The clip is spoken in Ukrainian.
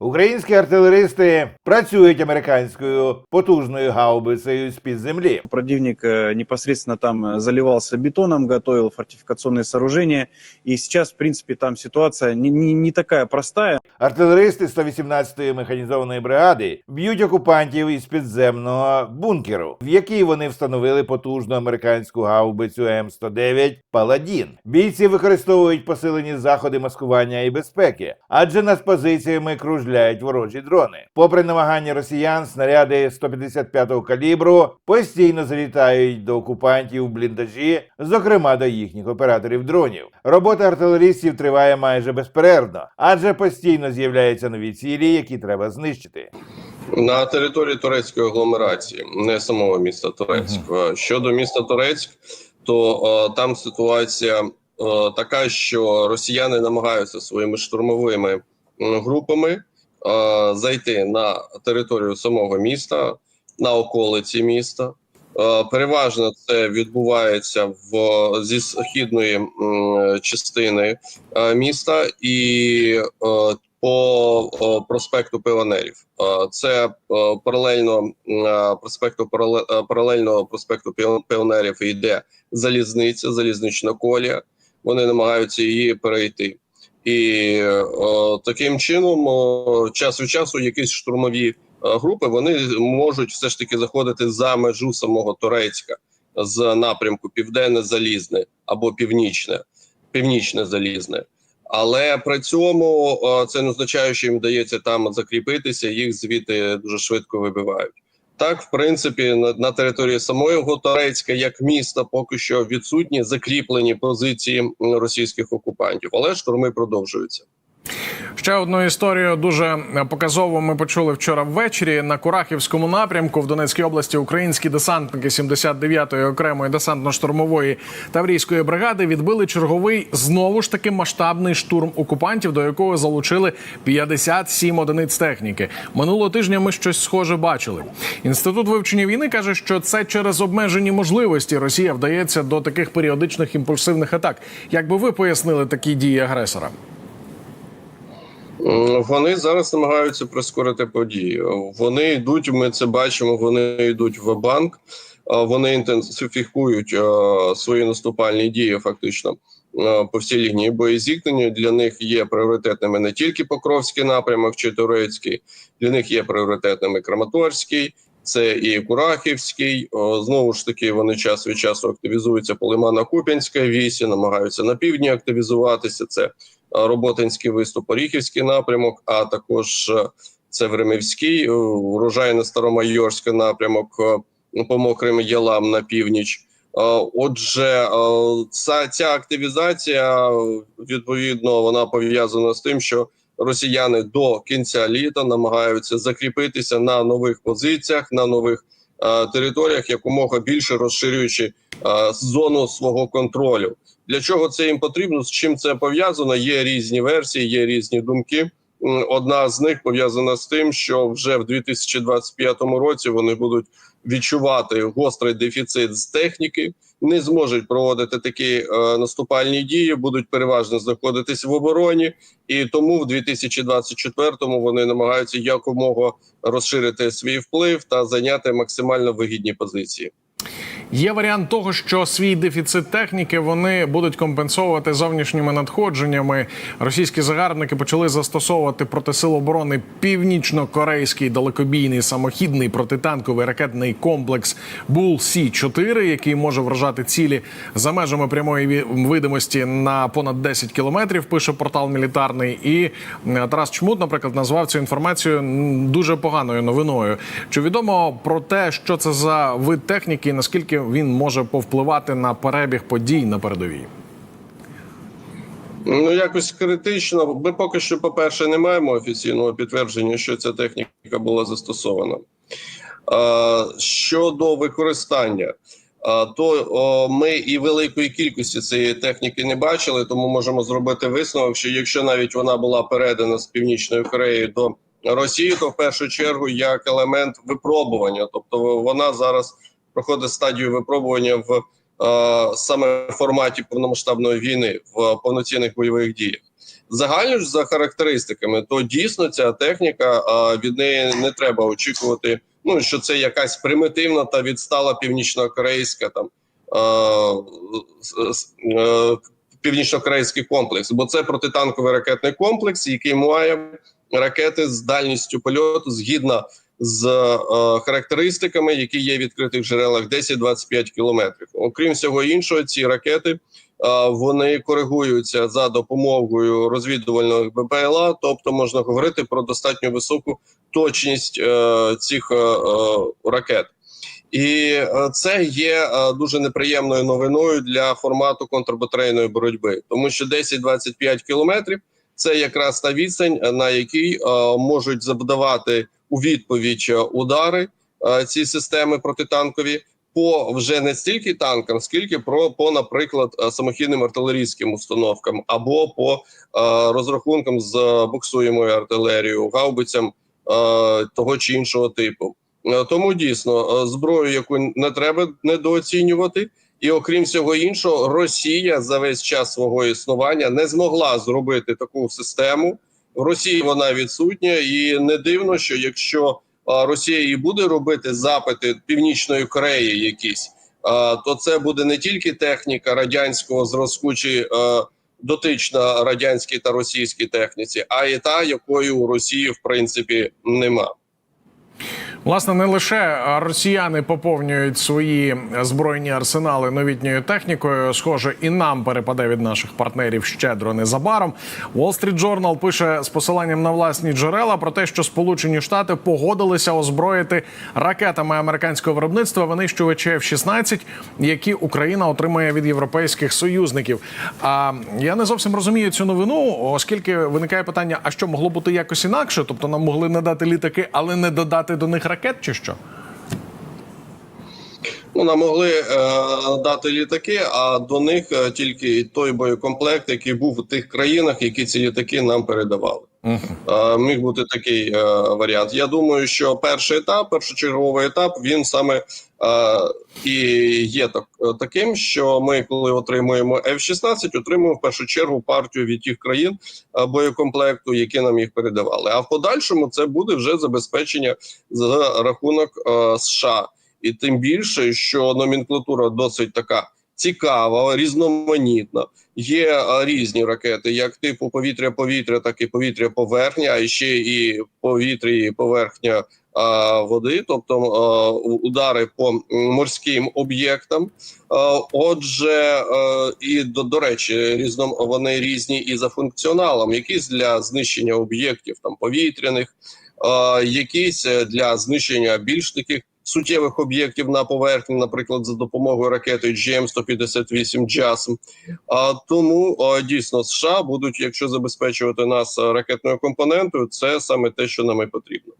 Українські артилеристи працюють американською потужною гаубицею з під землі. Противник э, непосредственно там э, заливался бетоном, готовил фортификационные сооружения. И сейчас, в принципе, там ситуация не, не, не такая простая. Артилеристи 118-ї механізованої бригади б'ють окупантів із підземного бункеру, в який вони встановили потужну американську гаубицю М109 Паладін. Бійці використовують посилені заходи маскування і безпеки, адже над позиціями кружляють ворожі дрони. Попри намагання росіян, снаряди 155-го калібру постійно залітають до окупантів в бліндажі, зокрема до їхніх операторів дронів. Робота артилерістів триває майже безперервно, адже постійно з'являються нові цілі, які треба знищити. на території турецької агломерації, не самого міста Турецьк. Е, Щодо міста Турецьк, то е, там ситуація е, така, що росіяни намагаються своїми штурмовими групами зайти на територію самого міста, на околиці міста. Е, Переважно це відбувається в зі східної частини е, міста і е, по е, проспекту Піонерів. Е, Це е, паралельно е, проспекту парале- е, паралельно проспекту Піон- Піонерів йде залізниця, залізнична колія. Вони намагаються її перейти. І е, таким чином, е, час від часу, якісь штурмові е, групи вони можуть все ж таки заходити за межу самого Турецька з напрямку Південне Залізне або Північне, Північне Залізне. Але при цьому е, це не означає, що їм вдається там закріпитися, їх звідти дуже швидко вибивають. Так, в принципі, на, на території самого Готорецька, як міста, поки що відсутні закріплені позиції російських окупантів, але штурми продовжуються. Ще одну історію дуже показово ми почули вчора ввечері на Курахівському напрямку в Донецькій області. Українські десантники 79-ї окремої десантно-штурмової таврійської бригади відбили черговий знову ж таки масштабний штурм окупантів, до якого залучили 57 одиниць техніки. Минулого тижня ми щось схоже бачили. Інститут вивчення війни каже, що це через обмежені можливості Росія вдається до таких періодичних імпульсивних атак. Як би ви пояснили такі дії агресора? Вони зараз намагаються прискорити події. Вони йдуть. Ми це бачимо. Вони йдуть в банк. Вони інтенсифікують свої наступальні дії, фактично по всій лінії боєзіткнення. Для них є пріоритетними не тільки Покровський напрямок чи Турецький, для них є пріоритетними Краматорський. Це і Курахівський. Знову ж таки, вони час від часу активізуються по Лимана-Куп'янська вісі, намагаються на півдні активізуватися. Це е, Роботинський виступ, Оріхівський напрямок, а також е, це Времівський, е, урожайно Старомайорський напрямок е, по мокрим ялам на північ. Е, Отже, е, ця, активізація е, відповідно вона пов'язана з тим, що росіяни до кінця літа намагаються закріпитися на нових позиціях, на нових е, територіях, якомога більше розширюючи е, зону свого контролю. Для чого це їм потрібно? З чим це пов'язано? Є різні версії, є різні думки. Одна з них пов'язана з тим, що вже в 2025 році вони будуть відчувати гострий дефіцит з техніки, не зможуть проводити такі е, наступальні дії, будуть переважно знаходитись в обороні, і тому в 2024-му вони намагаються якомога розширити свій вплив та зайняти максимально вигідні позиції. Є варіант того, що свій дефіцит техніки вони будуть компенсовувати зовнішніми надходженнями. Російські загарбники почали застосовувати проти сил оборони північно-корейський далекобійний самохідний протитанковий ракетний комплекс Бул Сі 4 який може вражати цілі за межами прямої видимості на понад 10 кілометрів. Пише портал мілітарний. І е, Тарас Чмут, наприклад, назвав цю інформацію дуже поганою новиною. Чи відомо про те, що це за вид техніки, і наскільки він може повпливати на перебіг подій на передовій? Ну якось критично. Ми поки що, по-перше, не маємо офіційного підтвердження, що ця техніка була застосована. Щодо використання, то ми і великої кількості цієї техніки не бачили, тому можемо зробити висновок, що якщо навіть вона була передана з північної Кореї до Росії, то в першу чергу як елемент випробування, тобто вона зараз проходить стадію випробування в е, саме форматі повномасштабної війни в повноцінних бойових діях. Загально ж за характеристиками, то дійсно ця техніка а, від неї не треба очікувати. Ну що це якась примітивна та відстала північно-корейська там с- е, північно-корейський комплекс, бо це протитанковий ракетний комплекс, який має ракети з дальністю польоту згідно з е, характеристиками, які є в відкритих джерелах 10-25 кілометрів. Окрім всього іншого, ці ракети е, вони коригуються за допомогою розвідувального БПЛА, тобто можна говорити про достатньо високу точність е, цих е, е, ракет. І е, це є е, дуже неприємною новиною для формату контрбатарейної боротьби, тому що 10-25 кілометрів це якраз та відстань, на якій можуть завдавати у відповідь е, удари е, ці системи протитанкові по вже не стільки танкам, скільки про по, наприклад, е, самохідним артилерійським установкам або по розрахункам з буксуємою артилерією, гаубицям того чи іншого типу. Тому дійсно зброю, яку не треба недооцінювати, і окрім всього іншого, Росія за весь час свого існування не змогла зробити таку систему. Росії вона відсутня, і не дивно, що якщо Росія і буде робити запити Північної Кореї, якісь, то це буде не тільки техніка радянського зразку чи дотична радянській та російській техніці, а і та, якої у Росії в принципі нема. Власне, не лише росіяни поповнюють свої збройні арсенали новітньою технікою. Схоже, і нам перепаде від наших партнерів щедро незабаром. Wall Street Journal пише з посиланням на власні джерела про те, що Сполучені Штати погодилися озброїти ракетами американського виробництва винищувачі F-16, які Україна отримує від європейських союзників. А я не зовсім розумію цю новину, оскільки виникає питання: а що могло бути якось інакше? Тобто нам могли надати літаки, але не додати до них ракет, чи що? Ну, нам могли е, дати літаки, а до них е, тільки той боєкомплект, який був у тих країнах, які ці літаки нам передавали. Е, міг бути такий е, варіант. Я думаю, що перший етап, першочерговий етап, він саме і є так, е, таким, що ми, коли отримуємо F-16, отримуємо в першу чергу партію від тих країн е, боєкомплекту, які нам їх передавали. А в подальшому це буде вже забезпечення за рахунок е, США. І тим більше, що номенклатура досить така цікава, різноманітна. Є е, різні ракети, як типу повітря-повітря, так і повітря-поверхня, а ще і повітря і поверхня е, води, тобто е, удари по морським об'єктам. Е, отже, е, і до, до речі, різном вони різні і за функціоналом, якісь для знищення об'єктів там повітряних, якісь для знищення більш таких суттєвих об'єктів на поверхні, наприклад, за допомогою ракети GM-158 JASM. А тому дійсно США будуть, якщо забезпечувати нас ракетною компонентою, це саме те, що нам і потрібно.